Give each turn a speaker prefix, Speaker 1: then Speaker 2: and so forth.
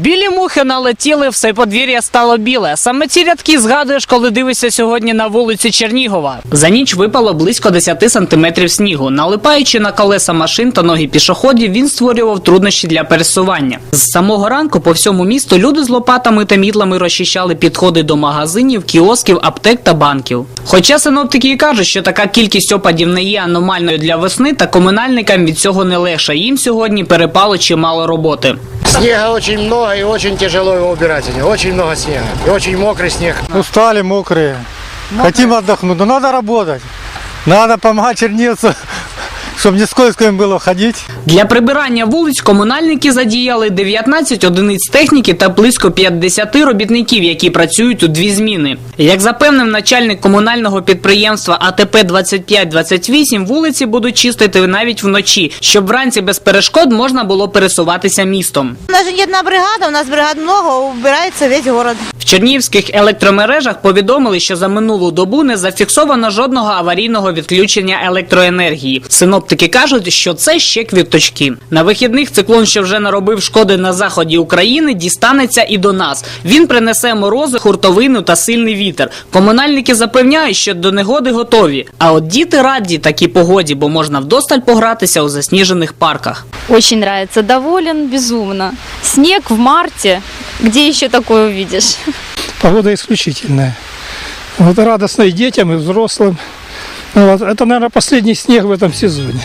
Speaker 1: Білі мухи налетіли, все подвір'я стало біле. Саме ці рядки згадуєш, коли дивишся сьогодні на вулиці Чернігова. За ніч випало близько 10 сантиметрів снігу. Налипаючи на колеса машин та ноги пішоходів, він створював труднощі для пересування. З самого ранку по всьому місту люди з лопатами та мітлами розчищали підходи до магазинів, кіосків, аптек та банків. Хоча синоптики і кажуть, що така кількість опадів не є аномальною для весни, та комунальникам від цього не легше. Їм сьогодні перепало чимало роботи.
Speaker 2: Снега очень много и очень тяжело его убирать. Очень много снега. И очень мокрый снег.
Speaker 3: Устали, мокрые. Хотим отдохнуть, но надо работать. Надо помогать чернильцу, чтобы не скользко им было ходить.
Speaker 1: Для прибирання вулиць комунальники задіяли 19 одиниць техніки та близько 50 робітників, які працюють у дві зміни. Як запевнив начальник комунального підприємства АТП 2528, вулиці будуть чистити навіть вночі, щоб вранці без перешкод можна було пересуватися містом.
Speaker 4: У нас же не одна бригада, у нас бригад много, убирается весь город.
Speaker 1: В чернігівських електромережах повідомили, що за минулу добу не зафіксовано жодного аварійного відключення електроенергії. Синоптики кажуть, що це ще квіточки. На вихідних циклон, що вже наробив шкоди на заході України, дістанеться і до нас. Він принесе морози, хуртовину та сильний вітер. Комунальники запевняють, що до негоди готові. А от діти раді такій погоді, бо можна вдосталь погратися у засніжених парках.
Speaker 5: Очень нравится, доволен безумно. Снег в марте, где еще такое увидишь?
Speaker 6: Погода исключительная. Вот радостно и детям, и взрослым. Вот, это, наверное, последний снег в этом сезоне.